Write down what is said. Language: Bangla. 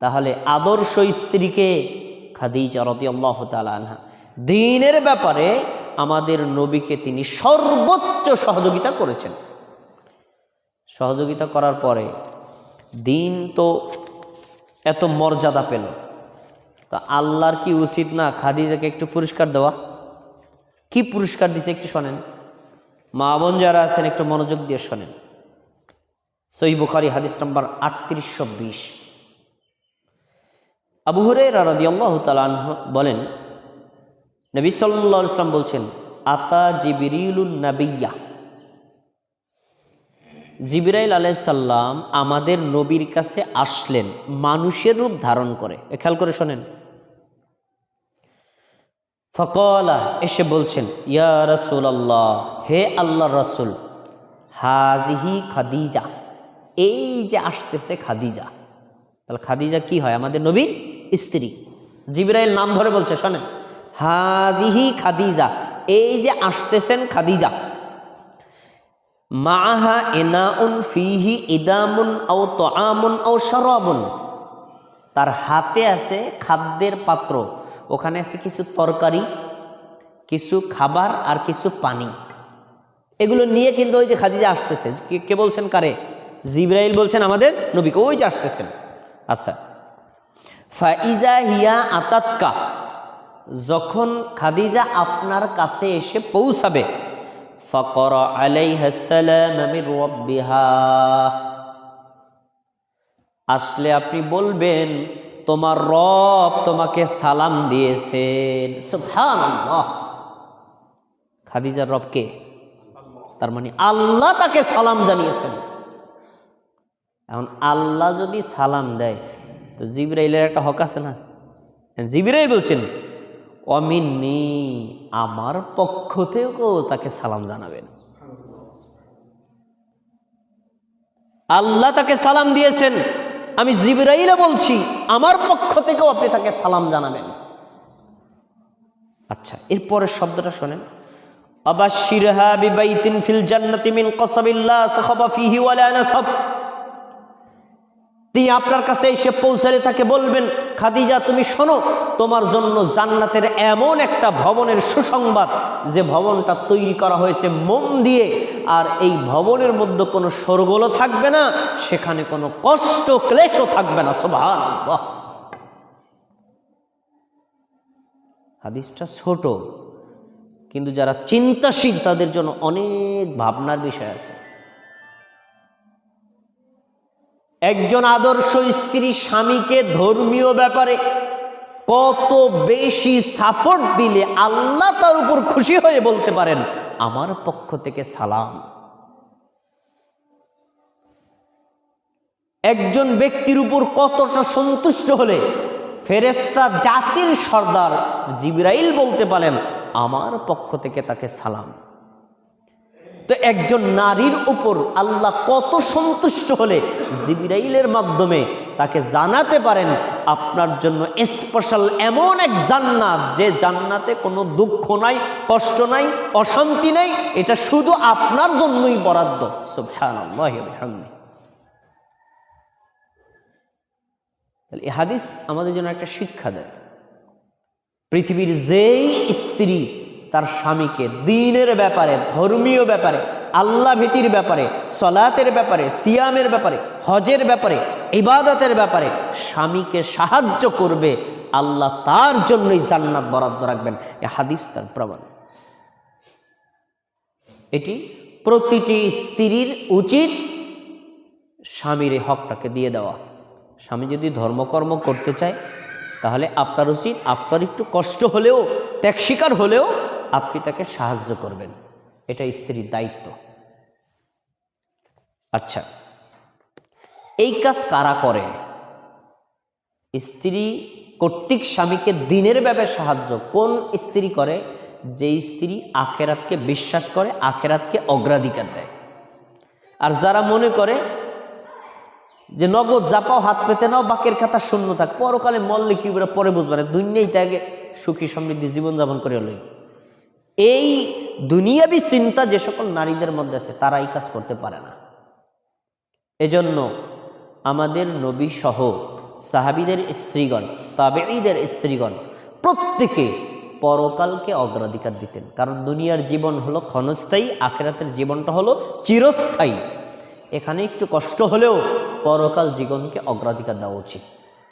তাহলে আদর্শ স্ত্রীকে খাদিজা রদিয়াল্লাহ তাআলা আনহা। দিনের ব্যাপারে আমাদের নবীকে তিনি সর্বোচ্চ সহযোগিতা করেছেন। সহযোগিতা করার পরে দিন তো এত মর্যাদা পেল। তা আল্লাহর কি উচিত না খাদিজাকে একটু পুরস্কার দেওয়া? কি পুরস্কার দিছে একটু শোনেন। মা বোন যারা আছেন একটু মনোযোগ দিয়ে শোনেন। সই বুখারি হাদিস নম্বর আটত্রিশশো বিশ। আবু হুরে রাদিয়াল্লাহ বলেন, নবী সাল্লাহ ইসলাম বলছেন, আতা জিবিরিলুন নাবিয়া জিবিরাইল আলাইসাল্লাম আমাদের নবীর কাছে আসলেন, মানুষের রূপ ধারণ করে। খেয়াল করে শোনেন। ফকলা, এসে বলছেন, ইয়া রসুল আল্লাহ হে আল্লাহ রসুল হাজিহি খাদিজা। এই যে আসতেছে খাদিজা। তাহলে খাদিজা কি হয়? আমাদের নবীর স্ত্রী। জিবরাইল নাম ধরে বলছে, শোনেন। হাজিহি খাদিজা, এই যে আসতেছেন খাদিজা। মাহা এনাউন ফিহি ইদামুন ও তোয়ামুন ও শরাবুন। তার হাতে আছে খাদ্যের পাত্র। ওখানে আছে কিছু তরকারি, কিছু খাবার আর কিছু পানি। এগুলো নিয়ে কিন্তু ওই যে খাদিজা আসতেছে। কে বলছেন কারে? জিব্রাইল বলছেন আমাদের নবীকে। ওই যে আসতেছেন। আচ্ছা। ফাইজা হিয়া আতাতকা যখন খাদিজা আপনার কাছে এসে পৌঁছাবে, ফকর আলাইহাসালাম আমির রব্বিহা। আসলে আপনি বলবেন, তোমার রব তোমাকে সালাম দিয়েছেন। খাদিজার রবকে তার মানে আল্লাহ তাকে সালাম জানিয়েছেন। এখন আল্লাহ যদি সালাম দেয় তো জিবরাইলের একটা হক আছে না? জিবরাই বলছেন, অমিন্নি, আমার পক্ষ থেকেও তাকে সালাম জানাবেন। আল্লাহ তাকে সালাম দিয়েছেন। আমি জিবরাইলে বলছি, আমার পক্ষ থেকেও আপনি তাকে সালাম জানাবেন। আচ্ছা এরপরের শব্দটা শোনেন। আবাশিরহা বিবাইতিন ফিল জান্নাতি মিন কসাবিল্লাহ সাখাবা ফিহি ওয়ালা নাসাব। তিনি আপনার কাছে এসে পৌঁছালে তাকে বলবেন, খাদিজা, তুমি শোনো, তোমার জন্য জান্নাতের এমন একটা ভবনের সুসংবাদ, যে ভবনটা তৈরি করা হয়েছে মোম দিয়ে, আর এই ভবনের মধ্যে কোনো সরগোলও থাকবে না, সেখানে কোনো কষ্ট, ক্লেশও থাকবে না। সোভান হাদিসটা ছোট, কিন্তু যারা চিন্তাশীল, তাদের জন্য অনেক ভাবনার বিষয় আছে। একজন আদর্শ স্ত্রী স্বামীকে ধর্মীয় ব্যাপারে কত বেশি সাপোর্ট দিলে আল্লাহ তার উপর খুশি হয়ে বলতে পারেন, আমার পক্ষ থেকে সালাম। একজন ব্যক্তির উপর কতটা সন্তুষ্ট হলে ফেরেস্তা জাতির সর্দার জিবরাইল বলতে পারেন, আমার পক্ষ থেকে তাকে সালাম। তো একজন নারীর উপর আল্লাহ কত সন্তুষ্ট হলে জিবরাইলের মাধ্যমে তাকে জানাতে পারেন, আপনার জন্য স্পেশাল এমন এক জান্নাত যে জান্নাতে কোনো দুঃখ নাই, কষ্ট নাই, অশান্তি নাই, এটা শুধু আপনার জন্যই বরাদ্দ। হাদিস আমাদের জন্য একটা শিক্ষা দেয়। পৃথিবীর যেই স্ত্রী তার স্বামীকে দিনের ব্যাপারে, ধর্মীয় ব্যাপারে, আল্লাহ ভীতির ব্যাপারে, সলাতের ব্যাপারে, সিয়ামের ব্যাপারে, হজের ব্যাপারে, ইবাদতের ব্যাপারে স্বামীকে সাহায্য করবে, আল্লাহ তার জন্যই জান্নাত বরাদ্দ রাখবেন। এ হাদিস তার প্রমাণ। এটি প্রতিটি স্ত্রীর উচিত স্বামীর এই হকটাকে দিয়ে দেওয়া। স্বামী যদি ধর্মকর্ম করতে চায়, তাহলে আপনার উচিত, আপনার একটু কষ্ট হলেও, ত্যাগ শিকার হলেও আপনি তাকে সাহায্য করবেন। এটা স্ত্রীর দায়িত্ব। আচ্ছা। এই কাজ কারা করে? স্ত্রী কর্তৃক স্বামীকে দিনের ব্যাপারে সাহায্য কোন স্ত্রী করে? যে স্ত্রী আখেরাতকে বিশ্বাস করে, আখেরাতকে অগ্রাধিকার দেয়। আর যারা মনে করে যে নগদ জাপাও হাত পেতে নাও, বাকের খাতা শূন্য থাক, পরকালে মল্লে কি পরে বুঝবে না। দুনিয়াই ত্যাগে সুখী সমৃদ্ধি জীবনযাপন করে লই। এই দুনিয়াবি চিন্তা যে সকল নারীদের মধ্যে আছে, তারা এই কাজ করতে পারে না। এজন্য আমাদের নবী সহ সাহাবিদের স্ত্রীগণ, তাবেঈদের স্ত্রীগণ প্রত্যেকে পরকালকে অগ্রাধিকার দিতেন। কারণ দুনিয়ার জীবন হলো ক্ষণস্থায়ী, আখেরাতের জীবনটা হলো চিরস্থায়ী। এখানে একটু কষ্ট হলেও পরকাল জীবনকে অগ্রাধিকার দেওয়া উচিত।